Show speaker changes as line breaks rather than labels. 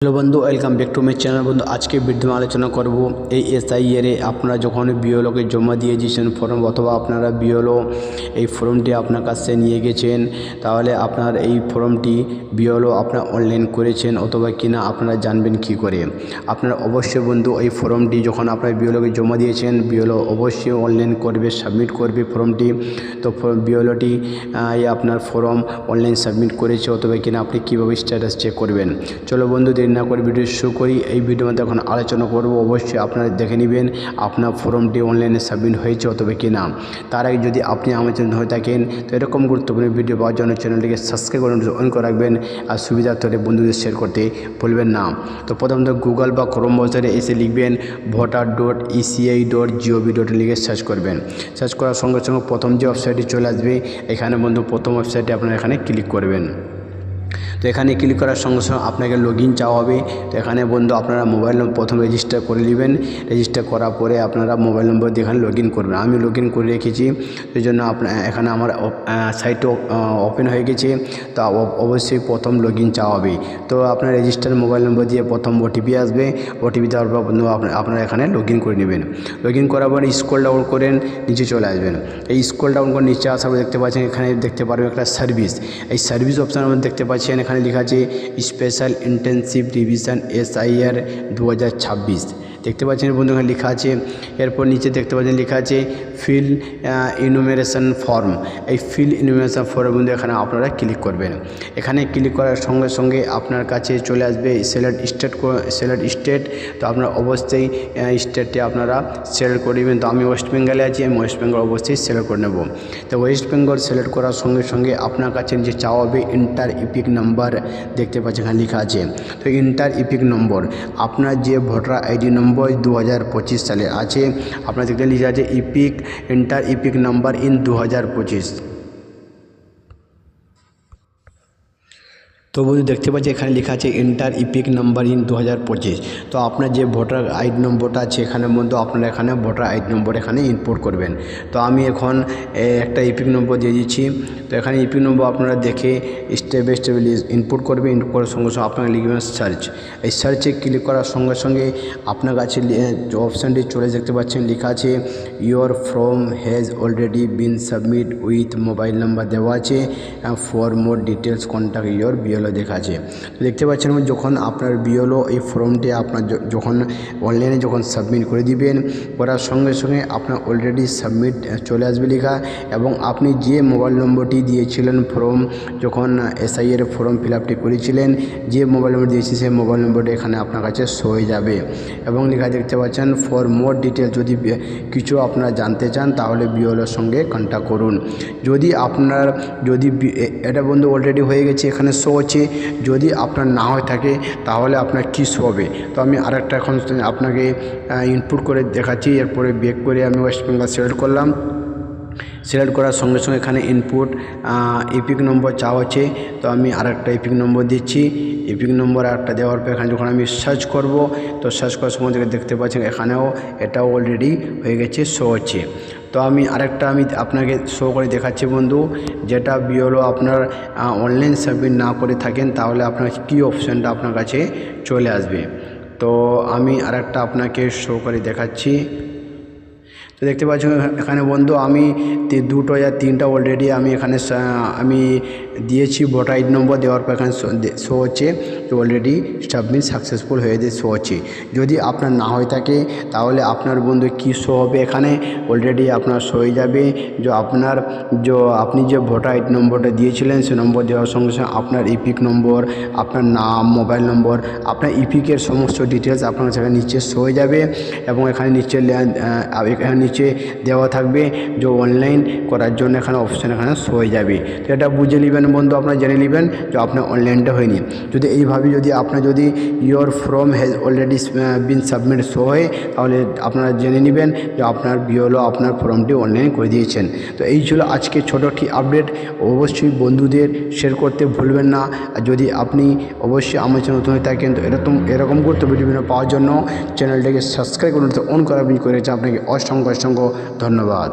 Hello বন্ধু welcome back to my channel বন্ধু, আজকে বিদ্যমান আলোচনা করব এই এসআই এরে আপনারা যখন বিওলোকে জমা দিয়ে দিয়েছেন ফর্ম অথবা আপনারা বিওলো এই ফর্মটি আপনার কাছে নিয়ে গেছেন, তাহলে আপনার এই ফর্মটি বিওলো আপনার অনলাইন করেছেন, অথবা কিনা আপনারা জানবেন কি করে। আপনারা অবশ্যই বন্ধু, এই ফর্মটি যখন আপনার বিওলোকে জমা দিয়েছেন, বিওলো অবশ্যই অনলাইন করবে সাবমিট করবে ফর্মটি তো বিওলোটি আপনার ফর্ম অনলাইন সাবমিট করেছে, অথবা কিনা আপনি কীভাবে স্ট্যাটাস চেক করবেন। চলো বন্ধু দেরি না করে ভিডিও শুরু করি, এই ভিডিওর মধ্যে এখন আলোচনা করব। অবশ্যই আপনারা দেখে নেবেন আপনার ফর্মটি অনলাইনে সাবমিট হয়েছে অথবা কি না তার আগে যদি আপনি আমার চ্যানেল হয়ে থাকেন, তো এরকম গুরুত্বপূর্ণ ভিডিও পাওয়ার জন্য চ্যানেলটিকে সাবস্ক্রাইব করে অন করে রাখবেন আর সুবিধা সুবিধার্থে বন্ধুদের শেয়ার করতে ভুলবেন না। তো প্রথমত গুগল বা ক্রোম ব্রাউজারে এসে লিখবেন voter dot ECI dot GOV dot লিখে সার্চ করবেন। সার্চ করার সঙ্গে সঙ্গে প্রথম যে ওয়েবসাইটটি চলে আসবে, এখানে বন্ধু প্রথম ওয়েবসাইটে আপনারা এখানে ক্লিক করবেন। তো এখানে ক্লিক করার সঙ্গে সঙ্গে আপনাকে লগ ইন চাওয়া হবে তো এখানে বন্ধু আপনারা মোবাইল নম্বর প্রথম রেজিস্টার করে নেবেন। রেজিস্টার করার পরে আপনারা মোবাইল নম্বর দিয়ে এখানে লগ ইন করবেন। আমি লগ ইন করে রেখেছি। সেই জন্য আপনার এখানে আমার সাইটও ওপেন হয়ে গেছে। তা অবশ্যই প্রথম লগ ইন চাওয়া হবে তো আপনার রেজিস্টার মোবাইল নম্বর দিয়ে প্রথম ওটিপি আসবে। ওটিপি দেওয়ার পর বন্ধু আপনারা এখানে লগ ইন করে নেবেন। লগ ইন করার পরে স্ক্রল ডাউন করেন, নিচে চলে আসবেন। এই স্ক্রল ডাউন করে নিচে আসার দেখতে পাচ্ছেন, এখানে দেখতে পারবেন একটা সার্ভিস এই সার্ভিস অপশানের মধ্যে দেখতে পাচ্ছেন এখানে লেখা আছে স্পেশাল ইন্টেন্সিভ আই এসআইআর দু হাজার ছাব্বিশ। দেখতে পাচ্ছেন বন্ধু এখানে লেখা আছে, এরপর নিচে দেখতে পাচ্ছেন লেখা আছে ফিল ইনুমেরেশন ফর্ম এই ফিল ইনুমেরেশন ফর্ম বন্ধু এখানে আপনারা ক্লিক করবেন। এখানে ক্লিক করার সঙ্গে সঙ্গে আপনার কাছে চলে আসবে সিলেক্ট স্টেট সিলেক্ট স্টেট তো আপনার অবশ্যই স্টেটটি আপনারা সিলেক্ট করে নেবেন। তো আমি ওয়েস্ট বেঙ্গলে আছি, আমি ওয়েস্ট বেঙ্গল অবশ্যই সিলেক্ট করে নেব। তো ওয়েস্ট বেঙ্গল সিলেক্ট করার সঙ্গে সঙ্গে আপনার কাছে যে চাওয়া হবে ইন্টার ইপিক নাম্বার দেখতে পাচ্ছেন, এখানে লেখা আছে। তো ইন্টার ইপিক নম্বর আপনার যে ভোটার আইডি নম্বর দু হাজার সালে আছে। আপনার দেখতে লিখে আছে EPIC enter EPIC number in দু হাজার পঁচিশ। তো বন্ধু দেখতে পাচ্ছি এখানে লেখা আছে ইন্টার ইপিক নাম্বার ইন দু হাজার পঁচিশ তো আপনার যে ভোটার আইডি নম্বরটা আছে এখানে মধ্যে আপনারা এখানে ভোটার আইডি নম্বর এখানে ইনপুট করবেন তো আমি এখন একটা ইপিক নম্বর দিয়ে দিচ্ছি তো এখানে ইপিক নম্বর আপনারা দেখে স্টেপ বাই স্টেপ ইনপুট করবেন ইনপুট করার সঙ্গে সঙ্গে আপনারা লিখবেন সার্চ এই সার্চে ক্লিক করার সঙ্গে সঙ্গে আপনার কাছে অপশানটি চলে দেখতে পাচ্ছেন, লেখা আছে your form has already been submit with mobile number দেওয়া আছে। For more details contact your BLO দেখা আছে তো দেখতে পাচ্ছেন যখন আপনার বিএলও এই ফর্মটি আপনার যখন অনলাইনে যখন সাবমিট করে দিবেন, করার সঙ্গে সঙ্গে আপনার অলরেডি সাবমিট চলে আসবে লেখা এবং আপনি যে মোবাইল নম্বরটি দিয়েছিলেন ফর্ম যখন এসআইয়ের ফর্ম ফিল আপটি করেছিলেন, যে মোবাইল নম্বর দিয়েছি সেই মোবাইল নম্বরটি এখানে আপনার কাছে শো হয়ে যাবে। এবং লেখা দেখতে পাচ্ছেন ফর মোর ডিটেল যদি কিছু আপনারা জানতে চান, তাহলে বিওলোর সঙ্গে কন্ট্যাক্ট করুন। যদি আপনার, যদি এটা বন্ধু অলরেডি হয়ে গেছে, এখানে শো হচ্ছে যদি আপনার না হয়ে থাকে, তাহলে আপনার কী শো হবে। তো আমি আরেকটা এখন আপনাকে ইনপুট করে দেখাচ্ছি। এরপরে বেক করে আমি ওয়েস্ট বেঙ্গল সিলেক্ট করলাম। সিলেক্ট করার সঙ্গে সঙ্গে এখানে ইনপুট ইপিক নম্বর চাওয়া হচ্ছে। তো আমি আরেকটা ইপিক নম্বর দিচ্ছি। ইপিক নম্বর একটা দেওয়ার পর এখানে যখন আমি সার্চ করব, তো সার্চ করার সময় দেখতে পাচ্ছেন এখানেও এটাও অলরেডি হয়ে গেছে শো হচ্ছে। তো আমি আরেকটা আমি আপনাকে শো করে দেখাচ্ছি বন্ধু, যেটা বিওলো আপনার অনলাইন সাবমিট না করে থাকেন, তাহলে আপনার কী অপশানটা আপনার কাছে চলে আসবে। তো আমি আরেকটা আপনাকে শো করে দেখাচ্ছি। তো দেখতে পাচ্ছ এখানে বন্ধু আমি দুটো या তিনটা অলরেডি আমি এখানে আমি দিয়েছি ভোটার আইডি নম্বর দেওয়ার পর এখানে শো হচ্ছে। অলরেডি সাবমিট সাকসেসফুল হয়ে শো হচ্ছে। যদি আপনার না হয়ে থাকে, তাহলে আপনার বন্ধু কী শো হবে এখানে? অলরেডি আপনার শো হয়ে যাবে। যে আপনার, যে আপনি যে ভোটার আইডি নম্বরটা দিয়েছিলেন, সে নম্বর দেওয়ার সঙ্গে সঙ্গে আপনার ইপিক নম্বর আপনার নাম মোবাইল নম্বর আপনার ইপিকের সমস্ত ডিটেলস আপনার সেখানে নিচে শো হয়ে যাবে। এবং এখানে নিচে এখানে নিচে দেওয়া থাকবে যে অনলাইন করার জন্য এখানে অপশান এখানে শো হয়ে যাবে। তো এটা বুঝে নেবেন বন্ধু, আপনারা জেনে নেবেন যে আপনার অনলাইনটা হয়নি। যদি এইভাবে যদি আপনার যদি your form has already been submit show হয়, তাহলে আপনারা জেনে নেবেন যে আপনার বিওলো আপনার ফর্মটি অনলাইন করে দিয়েছেন। তো এই ছিল আজকে ছোটো একটি আপডেট অবশ্যই বন্ধুদের শেয়ার করতে ভুলবেন না। আর যদি আপনি অবশ্যই আমার চ্যানেল নতুন হয়ে থাকেন, তো এরকম এরকম গুরুত্ব ভিডিও পাওয়ার জন্য চ্যানেলটাকে সাবস্ক্রাইব করুন। অন করা করেছে আপনাকে অসংখ্য অসংখ্য ধন্যবাদ।